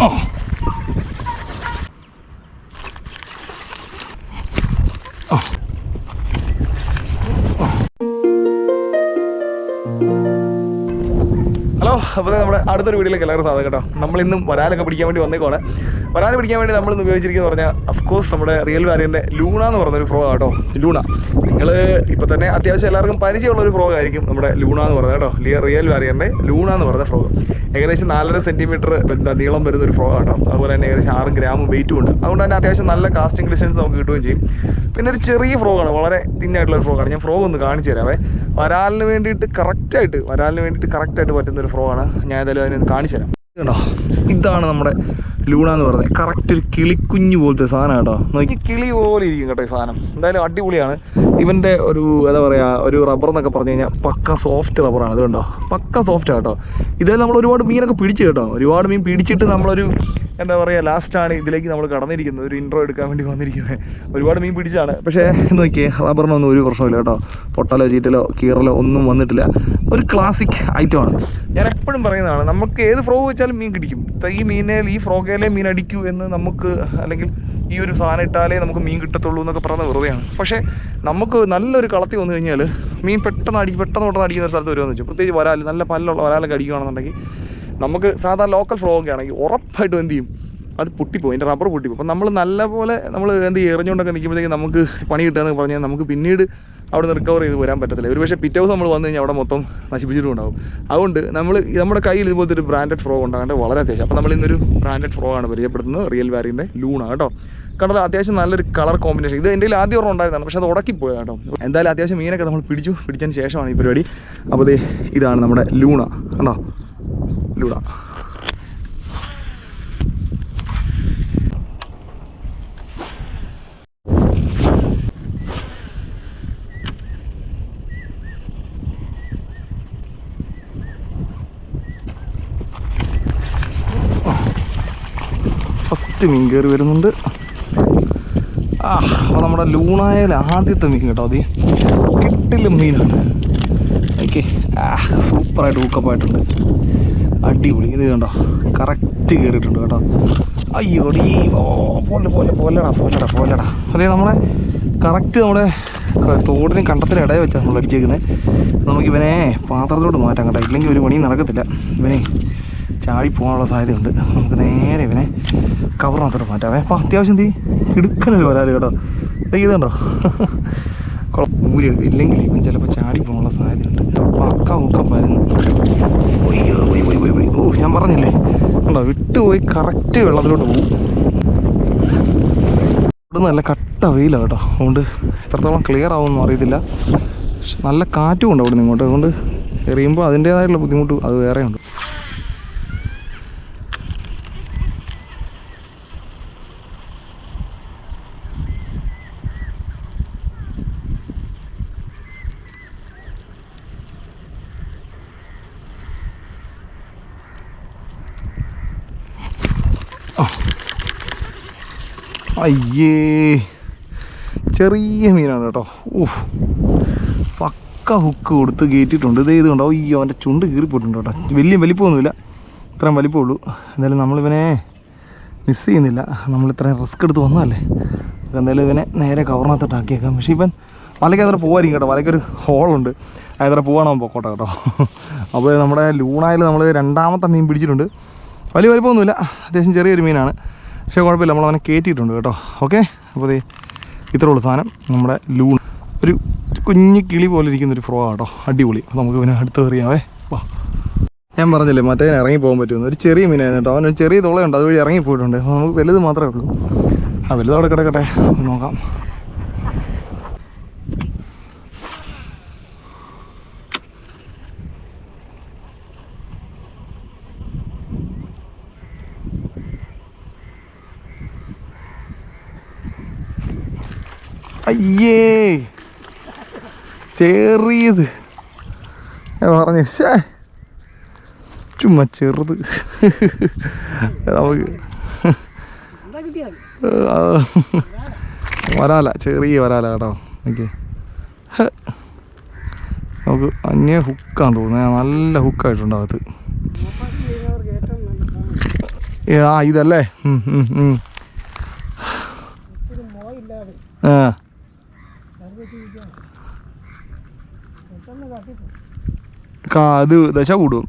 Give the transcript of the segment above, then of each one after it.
Hello അപ്പോൾ നമ്മുടെ അടുത്തൊരു വീട്ടിലേക്ക് എല്ലാവരും സാധനം കേട്ടോ. നമ്മളിന്നും വരാലൊക്കെ പിടിക്കാൻ വേണ്ടി വന്നേക്കാണ് വരാൽ പിടിക്കാൻ വേണ്ടി നമ്മൾ ഇന്ന് ഉപയോഗിച്ചിരിക്കുന്നത് പറഞ്ഞാൽ അഫ്കോഴ്സ് നമ്മുടെ റിയൽ വാരിയന്റെ ലൂണ എന്ന് പറഞ്ഞൊരു ഫ്രോ കേട്ടോ ലൂണ നിങ്ങൾ ഇപ്പോൾ തന്നെ അത്യാവശ്യം എല്ലാവർക്കും പരിചയമുള്ള ഒരു ഫ്രോ ആയിരിക്കും നമ്മുടെ ലൂണ എന്ന് പറയുന്നത് കേട്ടോ. റിയൽ വാരിയന്റെ ലൂണ എന്ന് പറഞ്ഞ ഫ്രോഗ് ഏകദേശം നാലര സെന്റിമീറ്റർ നീളം വരുന്ന ഒരു ഫ്രോ കേട്ടോ അതുപോലെ തന്നെ ഏകദേശം ആറ് ഗ്രാം വെയിറ്റും ഉണ്ട്. അതുകൊണ്ട് തന്നെ അത്യാവശ്യം നല്ല കാസ്റ്റിംഗ് ഡിസ്റ്റൻസ് നമുക്ക് കിട്ടുകയും ചെയ്യും. പിന്നെ ഒരു ചെറിയ ഫ്രോഗാണ് വളരെ തിന്നായിട്ടുള്ള ഒരു ഫ്രോഗാണ് ഞാൻ ഫ്രോഗ് ഒന്ന് കാണിച്ചു തരാവേ. വരാലിന് വേണ്ടിയിട്ട് കറക്റ്റായിട്ട് വരാലിന് വേണ്ടിയിട്ട് കറക്റ്റായിട്ട് പറ്റുന്ന ഒരു ഫ്രോഗാണ് ഞാൻ ഏതായാലും അതിനൊന്ന് കാണിച്ചു തരാം. കണ്ടോ? ഇതാണ് നമ്മുടെ ലൂണ എന്ന് പറഞ്ഞത് കറക്റ്റ് ഒരു കിളിക്കുഞ്ഞു പോലത്തെ സാധനം കേട്ടോ. നോക്കി. കിളി പോലെ ഇരിക്കും കേട്ടോ ഈ സാധനം. എന്തായാലും അടിപൊളിയാണ്. ഇവന്റെ ഒരു എന്താ പറയുക ഒരു റബ്ബർ എന്നൊക്കെ പറഞ്ഞു കഴിഞ്ഞാൽ പക്ക സോഫ്റ്റ് റബ്ബറാണ് ഇത് കണ്ടോ? പക്ക സോഫ്റ്റ് കേട്ടോ. ഇതേ നമ്മൾ ഒരുപാട് മീനൊക്കെ പിടിച്ചു കേട്ടോ. ഒരുപാട് മീൻ പിടിച്ചിട്ട് നമ്മളൊരു എന്താ പറയുക ലാസ്റ്റാണ് ഇതിലേക്ക് നമ്മൾ കടന്നിരിക്കുന്നത്. ഒരു ഇൻട്രോ എടുക്കാൻ വേണ്ടി വന്നിരിക്കുന്നത്. ഒരുപാട് മീൻ പിടിച്ചാണ് പക്ഷേ നോക്കിയേ റബ്ബറിനൊന്നും ഒരു പ്രശ്നമില്ല കേട്ടോ. പൊട്ടലോ ചീറ്റലോ കീറലോ ഒന്നും വന്നിട്ടില്ല. ഒരു ക്ലാസിക് ഐറ്റമാണ് ഞാൻ എപ്പോഴും പറയുന്നതാണ് നമുക്ക് ഏത് ഫ്രോ വെച്ചാലും മീൻ കിടിക്കും. ഈ മീനെ ഈ ഫ്രോഗയിലെ മീൻ അടിക്കൂ എന്ന് നമുക്ക് അല്ലെങ്കിൽ ഈ ഒരു സാധനം ഇട്ടാലേ നമുക്ക് മീൻ കിട്ടത്തുള്ളൂ എന്നൊക്കെ പറയുന്നത് വെറുതെയാണ്. പക്ഷേ നമുക്ക് നല്ലൊരു കളത്തി വന്നു കഴിഞ്ഞാൽ മീൻ പെട്ടെന്ന് അടി പെട്ടെന്ന് പെട്ടെന്ന് അടിക്കുന്ന ഒരു സ്ഥലത്ത് വരുമെന്ന് വെച്ചു. പ്രത്യേകിച്ച് വരാൽ നല്ല പല്ലുള്ള വരാലൊക്കെ അടിക്കുകയാണെന്നുണ്ടെങ്കിൽ നമുക്ക് സാധാരണ ലോക്കൽ ഫ്രോഗൊക്കെ ആണെങ്കിൽ ഉറപ്പായിട്ടും എന്ത് ചെയ്യും? അത് പൊട്ടിപ്പോകും അതിന്റെ റബ്ബർ പൊട്ടിപ്പോകും. അപ്പം നമ്മൾ നല്ലപോലെ നമ്മൾ എന്ത് എറിഞ്ഞുകൊണ്ടൊക്കെ നിൽക്കുമ്പോഴത്തേക്ക് നമുക്ക് പണി കിട്ടുകയെന്ന് പറഞ്ഞാൽ നമുക്ക് പിന്നീട് അവിടെ റിക്കവർ ചെയ്ത് വരാൻ പറ്റത്തില്ല. ഒരു പക്ഷേ പിറ്റേ ദിവസം നമ്മൾ വന്നു കഴിഞ്ഞാൽ അവിടെ മൊത്തം നശിപ്പിച്ചിട്ടുണ്ടാവും. അതുകൊണ്ട് നമ്മൾ നമ്മുടെ കയ്യിൽ ഇതുപോലത്തെ ഒരു ബ്രാൻഡഡ് ഫ്രോ ഉണ്ടാകേണ്ട വളരെ അത്യാവശ്യം. അപ്പോൾ നമ്മൾ ഇന്നൊരു ബ്രാൻഡഡ് ഫ്രോ ആണ് പരിചയപ്പെടുത്തുന്നത് റിയൽ വാരിന്റെ ലൂണ കേട്ടോ കണ്ടല്ലോ അത്യാവശ്യം നല്ലൊരു കളർ കോമ്പിനേഷൻ ഇത് എന്റെ ആദ്യം ഓർമ്മ ഉണ്ടായിരുന്നതാണ് പക്ഷേ അത് ഉടക്കിപ്പോയത് കേട്ടോ എന്തായാലും അത്യാവശ്യം മീനൊക്കെ നമ്മൾ പിടിച്ചു പിടിച്ചതിന് ശേഷമാണ് ഈ പരിപാടി. അപ്പോൾ ഇതാണ് നമ്മുടെ ലൂണ കണ്ടോ? ലൂണ ഫസ്റ്റ് മീൻ കയറി വരുന്നുണ്ട്. ആ അപ്പോൾ നമ്മുടെ ലൂണായ ആദ്യത്തെ മീൻ കേട്ടോ അത്. കിട്ടിലും മീനാണ്. ഓക്കെ. ആ സൂപ്പറായിട്ട് ഊക്കപ്പായിട്ടുണ്ട് അടിപൊളി. ഇത് കണ്ടോ? കറക്റ്റ് കയറിയിട്ടുണ്ട് കേട്ടോ. അയ്യോടി പോലെ പോലെ പോലെടാ പോലെടാ പോലെടാ. അതെ നമ്മളെ കറക്റ്റ് നമ്മുടെ തോടിനും കണ്ടത്തിനും ഇടയിൽ വെച്ചാൽ നമ്മൾ അടിച്ചേക്കുന്നത് നമുക്കിവനെ പാത്രത്തോട് മാറ്റാൻ കേട്ടോ. ഇല്ലെങ്കിൽ ഒരു പണിയും നടക്കത്തില്ല. ഇവനെ ചാടി പോകാനുള്ള സാധ്യതയുണ്ട്. നമുക്ക് നേരെ ഇവനെ കവറിനകത്തോട്ട് മാറ്റാം അപ്പോൾ അത്യാവശ്യം തീ ഇടുക്കനൊരു വരാൽ കേട്ടോ. ചെയ്തുണ്ടോ ഊരി ഇല്ലെങ്കിൽ ഇവൻ ചിലപ്പോൾ ചാടി പോകാനുള്ള സാധ്യതയുണ്ട് പക്ക മുക്ക പരന്ന് ഒയ്യോ ഒയ് ഒയ്. ഓ ഞാൻ പറഞ്ഞില്ലേ? കണ്ടോ? വിട്ടുപോയി കറക്റ്റ് വെള്ളത്തിലോട്ട് പോകും. ഇവിടെ നല്ല കട്ട വെയിലാണ് കേട്ടോ. അതുകൊണ്ട് എത്രത്തോളം ക്ലിയർ ആവുമെന്നും അറിയത്തില്ല. നല്ല കാറ്റും ഉണ്ട് അവിടെ നിന്ന് ഇങ്ങോട്ട്. അതുകൊണ്ട് എറിയുമ്പോൾ അതിന്റേതായിട്ടുള്ള ബുദ്ധിമുട്ട് അത് വേറെയുണ്ട്. അയ്യേ ചെറിയ മീനാണ് കേട്ടോ. ഊഹ് പക്ക ഹുക്ക് കൊടുത്ത് കയറ്റിയിട്ടുണ്ട് ഇത് ചെയ്തുകൊണ്ടോ അയ്യോ അവന്റെ ചുണ്ട് കീറിപ്പോയിട്ടുണ്ട് കേട്ടോ. വലിയ വലിപ്പമൊന്നുമില്ല. ഇത്രയും വലിപ്പമുള്ളൂ എന്തായാലും നമ്മളിവനെ മിസ് ചെയ്യുന്നില്ല. നമ്മൾ ഇത്രയും റിസ്ക് എടുത്ത് വന്നതല്ലേ? എന്തായാലും ഇവനെ നേരെ കവറിനകത്തോട്ട് ആക്കിയേക്കാം. പക്ഷേ ഇവൻ വലയ്ക്ക് അതിൽ പോകാതിരിക്കും കേട്ടോ. വലയ്ക്കൊരു ഹോളുണ്ട് അതിൽ പോകണം പൊക്കോട്ടെ കേട്ടോ. അപ്പോൾ നമ്മുടെ ലൂണായിൽ നമ്മൾ രണ്ടാമത്തെ മീൻ പിടിച്ചിട്ടുണ്ട്. വലിയ വലിപ്പമൊന്നുമില്ല. അത്യാവശ്യം ചെറിയൊരു മീനാണ്. പക്ഷേ കുഴപ്പമില്ല നമ്മൾ അവനെ കയറ്റിയിട്ടുണ്ട് കേട്ടോ. ഓക്കെ? അപ്പോൾ ദേ ഇത്രേ ഉള്ളൂ സാധനം. നമ്മുടെ ലൂൺ. ഒരു കുഞ്ഞു കിളി പോലെ ഇരിക്കുന്ന ഒരു ഫ്രോ കേട്ടോ. അടിപൊളി. നമുക്ക് പിന്നെ അടുത്ത് എറിയാവേ വാ. ഞാൻ പറഞ്ഞില്ലേ മറ്റേ ഇറങ്ങി പോകാൻ പറ്റുമെന്ന്. ഒരു ചെറിയ മീനായിരുന്നു കേട്ടോ. അവനൊരു ചെറിയ തുളയുണ്ട്. അതുവഴി ഇറങ്ങി പോയിട്ടുണ്ട്. അപ്പോൾ നമുക്ക് വലുത് മാത്രമേ ഉള്ളൂ. ആ വലുതവിടെ കിടക്കട്ടെ. നോക്കാം. അയ്യേ. ചെറിയത്. ഞാൻ പറഞ്ഞു ചുമ്മാ ചെറുത്. നമുക്ക് വരാല ചെറിയ വരാല കേട്ടോ. ഓക്കെ. നമുക്ക് അന്യ ഹുക്കാന്ന് തോന്നുന്നത് നല്ല ഹുക്കായിട്ടുണ്ട് അകത്ത്. ഏ, ആ ഇതല്ലേ? ആ പെട്ടെന്ന് കാട്ടിപ്പോ കാ- ഇത് ദശ കൂടും.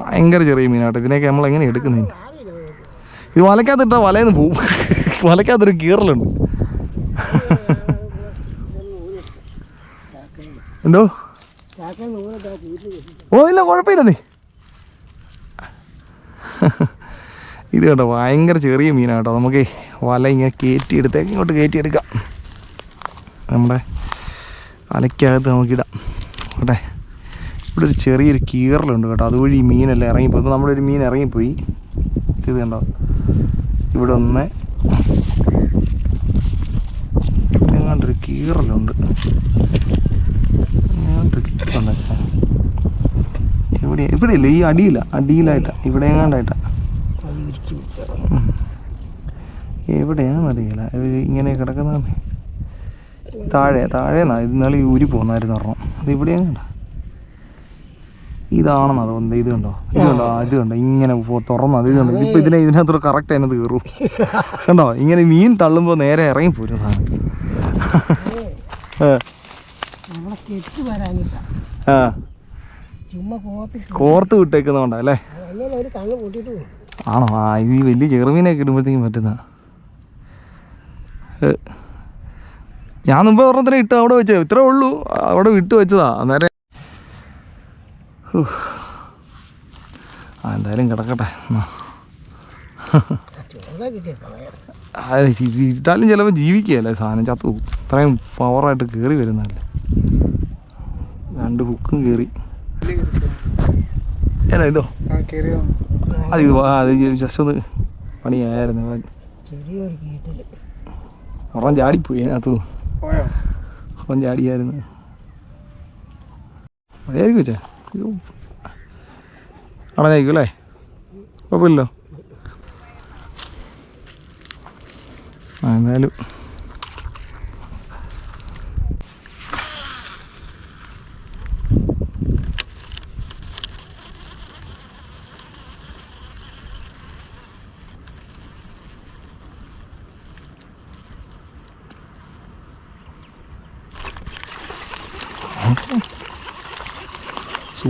ഭയങ്കര ചെറിയ മീനാട്ടോ. ഇതിനൊക്കെ നമ്മൾ എങ്ങനെ എടുക്കുന്നേ? ഇത് വലക്കകത്തിട്ടാ വലയെന്ന് പോവും. വലക്കകത്തൊരു കീറലുണ്ട്. എന്തോ? ഓ ഇല്ല കുഴപ്പമില്ല നീ. ഇത് കേട്ടോ ഭയങ്കര ചെറിയ മീനാട്ടോ. നമുക്ക് വല ഇങ്ങനെ കയറ്റി എടുത്തേക്ക് ഇങ്ങോട്ട് കയറ്റി എടുക്കാം നമ്മുടെ വലയ്ക്കകത്ത് നമുക്കിടാം. ഓട്ടെ ഇവിടെ ഒരു ചെറിയൊരു കീറലുണ്ട് കേട്ടോ. അതുവഴി ഈ മീനെല്ലാം ഇറങ്ങിപ്പോയി. ഇപ്പോൾ നമ്മുടെ ഒരു മീൻ ഇറങ്ങിപ്പോയി. ഇത് കണ്ടോ? ഇവിടെ ഒന്ന് ഇവിടെ എങ്ങാണ്ടൊരു കീറലുണ്ട്. എങ്ങാണ്ടൊരു കീറലുണ്ട്. എവിടെ ഇവിടെ ഇല്ല ഈ അടിയില്ല അടിയിലായിട്ടാ. ഇവിടെ എങ്ങാണ്ടായിട്ടാ? എവിടെയാണെന്നറിയില്ല ഇങ്ങനെ കിടക്കുന്നതാണ്. താഴെ താഴേന്നാ. ഇത് ഇന്നലെ ഈ ഊരി പോകുന്നായിരുന്നു പറഞ്ഞു അത് ഇവിടെയാണ് കണ്ട ഇതാണെന്നാ തോന്നുന്നത്. ഇത് കണ്ടോ? ഇത് കണ്ടോ? അത് ഇത് കണ്ടോ? ഇങ്ങനെ തുറന്നത് ഇത് കണ്ടോ? ഇപ്പൊ ഇതിനെ ഇതിനകത്തോടെ കറക്റ്റ് അതിനകത്ത് കയറും കണ്ടോ? ഇങ്ങനെ മീൻ തള്ളുമ്പോൾ നേരെ ഇറങ്ങി പോരും സാധനം. ആ, കോർത്ത് വിട്ടേക്കുന്നതുകൊണ്ടാ അല്ലേ? ആണോ? ആ ഇത് വലിയ ചെറുമീനൊക്കെ ഇടുമ്പോഴത്തേക്കും പറ്റുന്ന. ഞാൻ മുമ്പ് ഒരെണ്ണത്തിന് ഇട്ട് അവിടെ വെച്ചേ ഇത്രേ ഉള്ളൂ. അവിടെ വിട്ട് വെച്ചതാ. അന്നേരം. ആ എന്തായാലും കിടക്കട്ടെ. ഇട്ടാലും ചിലപ്പോൾ ജീവിക്കുകയല്ലേ സാധനം. ചത്തു ഇത്രയും പവറായിട്ട് കയറി വരുന്നതല്ലേ. രണ്ട് ഹുക്കും കയറി അല്ല ഇതോ? അത് ഇത് അത് ജസ്റ്റ് ഒന്ന് പണിയായിരുന്നു. ഒറം ചാടിപ്പോയി അതിനകത്ത്. ഒറം ചാടിയായിരുന്നു മതിയായിരിക്കും വെച്ചേ അണഞ്ഞായിരിക്കും അല്ലേ? കുഴപ്പമില്ലല്ലോ. ആ എന്തായാലും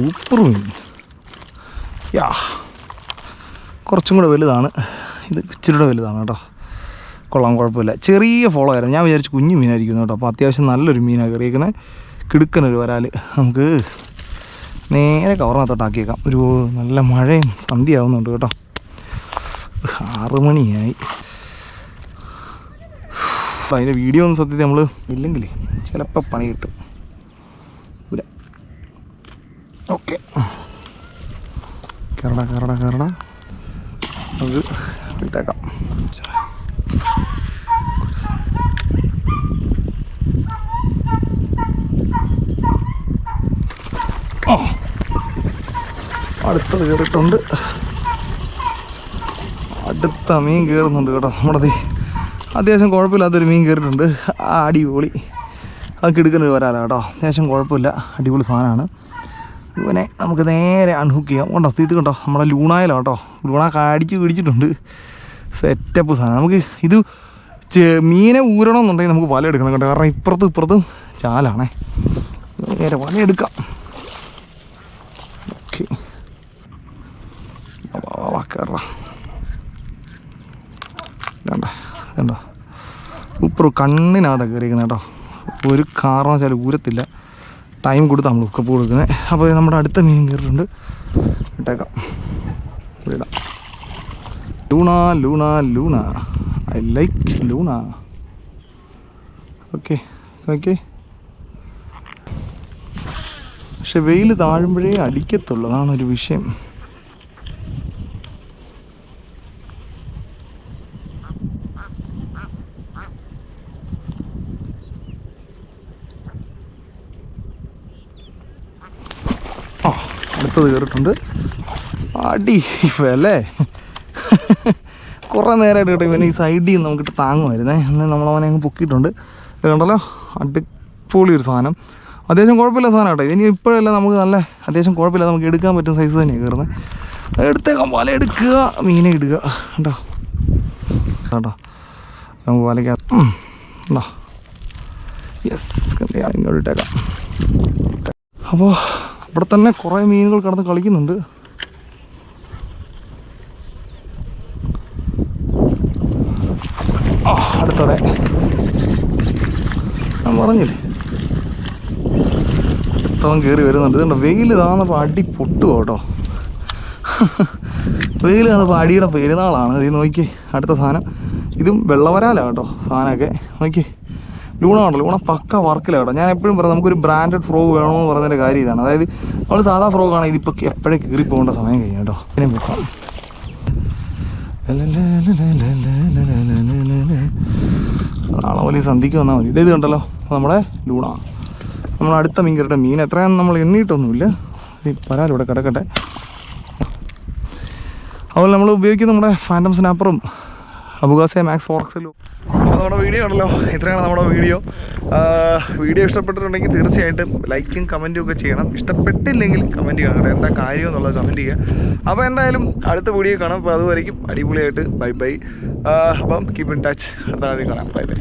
സൂപ്പർ യാ കുറച്ചും കൂടെ വലുതാണ്. ഇത് ഇച്ചിരി കൂടെ വലുതാണ് കേട്ടോ. കൊള്ളാം കുഴപ്പമില്ല. ചെറിയ ഫോളോ ആയിരുന്നു. ഞാൻ വിചാരിച്ചു കുഞ്ഞു മീനായിരിക്കുന്നു കേട്ടോ. അപ്പോൾ അത്യാവശ്യം നല്ലൊരു മീനാണ് കയറിയിരിക്കുന്നത് കിടുക്കനൊരു വരാൽ നമുക്ക് നേരെ കവറിനകത്തോട്ടാക്കിയേക്കാം ഒരു നല്ല മഴയും സന്ധ്യയാവുന്നുണ്ട് കേട്ടോ. ആറ് മണിയായി. അതിന്റെ വീഡിയോ ഒന്നും സത്യത്തിൽ നമ്മൾ ഇല്ലെങ്കിൽ ചിലപ്പോൾ പണി കിട്ടും ഇവിടെ ഓക്കെ. കയറട കയറട കയറട നമുക്ക് ഇട്ടേക്കാം. ആ. അടുത്തത് കയറിയിട്ടുണ്ട് അടുത്ത മീൻ കയറുന്നുണ്ട് കേട്ടോ നമ്മുടെ അത്യാവശ്യം കുഴപ്പമില്ലാത്തൊരു മീൻ കയറിയിട്ടുണ്ട് അടിപൊളി. അത് കിടക്കുന്നത് വരാല കേട്ടോ. അത്യാവശ്യം കുഴപ്പമില്ല. അടിപൊളി സാധനമാണ്. ഇവനെ നമുക്ക് നേരെ അൺഹുക്ക് ചെയ്യാം. കണ്ടോ സ്ഥിതി കണ്ടോ? നമ്മുടെ ലൂണായാലോ കേട്ടോ. ലൂണ കാടിച്ച് പിടിച്ചിട്ടുണ്ട്. സെറ്റപ്പ് സാധനം. നമുക്ക് ഇത് മീനെ മീനെ ഊരണമെന്നുണ്ടെങ്കിൽ നമുക്ക് വല എടുക്കണം കേട്ടോ. കാരണം ഇപ്പുറത്തും ഇപ്പുറത്തും ചാലാണേ. നേരെ വല എടുക്കാം. ഓക്കെ കയറാം കണ്ണിനകത്താണ് കയറിയിരിക്കുന്നത് കേട്ടോ. ഒരു വെച്ചാൽ ഊരത്തില്ല. ടൈം കൊടുത്ത് നമ്മൾ ഉക്കപ്പ് കൊടുക്കുന്നത് അപ്പോൾ നമ്മുടെ അടുത്ത മീൻ കയറിയിട്ടുണ്ട്. ഇട്ടേക്കാം. വിടാം Luna Luna Luna. I like Luna. Okay okay പക്ഷെ വെയിൽ താഴുമ്പോഴേ അടിക്കത്തുള്ളൂ. ഒരു വിഷയം ആ അടുത്തത് കയറിയിട്ടുണ്ട്. അടി അല്ലേ കുറേ നേരമായിട്ട് കേട്ടോ ഇവനെ ഈ സൈഡിൽ നിന്ന് നമുക്കിട്ട് താങ്ങുമായിരുന്നേ. എന്നാൽ നമ്മളവനെ അങ്ങ് പൊക്കിയിട്ടുണ്ട്. കണ്ടല്ലോ അടിപൊളി ഒരു സാധനം. അത്യാവശ്യം കുഴപ്പമില്ല സാധനം കേട്ടോ. ഇനി ഇപ്പോഴല്ല നമുക്ക് നല്ല അത്യാവശ്യം കുഴപ്പമില്ല. നമുക്ക് എടുക്കാൻ പറ്റുന്ന സൈസ് തന്നെയാണ് കയറുന്നത് എടുത്തേക്കാം വല എടുക്കുക മീനെ ഇടുക. കേട്ടോ കേട്ടോ നമുക്ക് വലയ്ക്കാം. ഉണ്ടോ യെസ് ഇങ്ങോട്ട് അപ്പോൾ ഇവിടെ തന്നെ കുറേ മീനുകൾ കിടന്ന് കളിക്കുന്നുണ്ട്. അടുത്തതെ. ഞാൻ പറഞ്ഞില്ലേ? അടുത്തവൻ കയറി വരുന്നുണ്ട്. ഇതുണ്ട്? വെയിൽ താന്നപ്പോൾ അടി പൊട്ടുക കേട്ടോ. വെയിൽ താന്നപ്പോൾ അടിയുടെ പെരുന്നാളാണ്. ഇത് നോക്കി അടുത്ത സാധനം. ഇതും വെള്ളവരാലാണ് കേട്ടോ സാധനമൊക്കെ. നോക്കി ലൂണ ലൂണ പക്ക വർക്കിലാണ് കേട്ടോ. ഞാൻ എപ്പോഴും പറയാം നമുക്കൊരു ബ്രാൻഡഡ് ഫ്രോഗ് വേണമെന്ന് പറയുന്നതിന്റെ കാര്യം ഇതാണ്. അതായത് നമ്മൾ സാധാ ഫ്രോഗ് ആണെങ്കിൽ ഇതിപ്പോൾ എപ്പോഴേ കീറി പോകേണ്ട സമയം കഴിഞ്ഞു കേട്ടോ. ഇതിനെ പോക്കാം നാളെ പോലെ സന്ധിക്ക് വന്നാൽ മതി. ഇതേ ഇത് കണ്ടല്ലോ. നമ്മുടെ ലൂണ. നമ്മൾ അടുത്ത മീൻകരുടെ മീൻ. എത്രയാണെന്ന് നമ്മൾ എണ്ണിയിട്ടൊന്നുമില്ല. ഈ പരാലിവിടെ കിടക്കട്ടെ. അതുപോലെ നമ്മൾ ഉപയോഗിക്കുന്ന നമ്മുടെ ഫാന്റം സ്നാപ്പറും അബുഗാസെ മാക്സ് ഫോർക്സിലും നമ്മുടെ വീഡിയോ ആണല്ലോ. ഇത്രയാണ് നമ്മുടെ വീഡിയോ. വീഡിയോ ഇഷ്ടപ്പെട്ടിട്ടുണ്ടെങ്കിൽ തീർച്ചയായിട്ടും ലൈക്കും കമന്റും ഒക്കെ ചെയ്യണം. ഇഷ്ടപ്പെട്ടില്ലെങ്കിൽ കമന്റ് ചെയ്യണം കേട്ടോ. എന്താ കാര്യം എന്നുള്ളത് കമന്റ് ചെയ്യുക. അപ്പോൾ എന്തായാലും അടുത്ത വീഡിയോ കാണാം. അപ്പോൾ അതുവരെയും അടിപൊളിയായിട്ട് ബൈ ബൈ. അപ്പം കീപ്പ് ഇൻ ടച്ച് അടുത്ത വീഡിയോ കാണാം. Bye bye.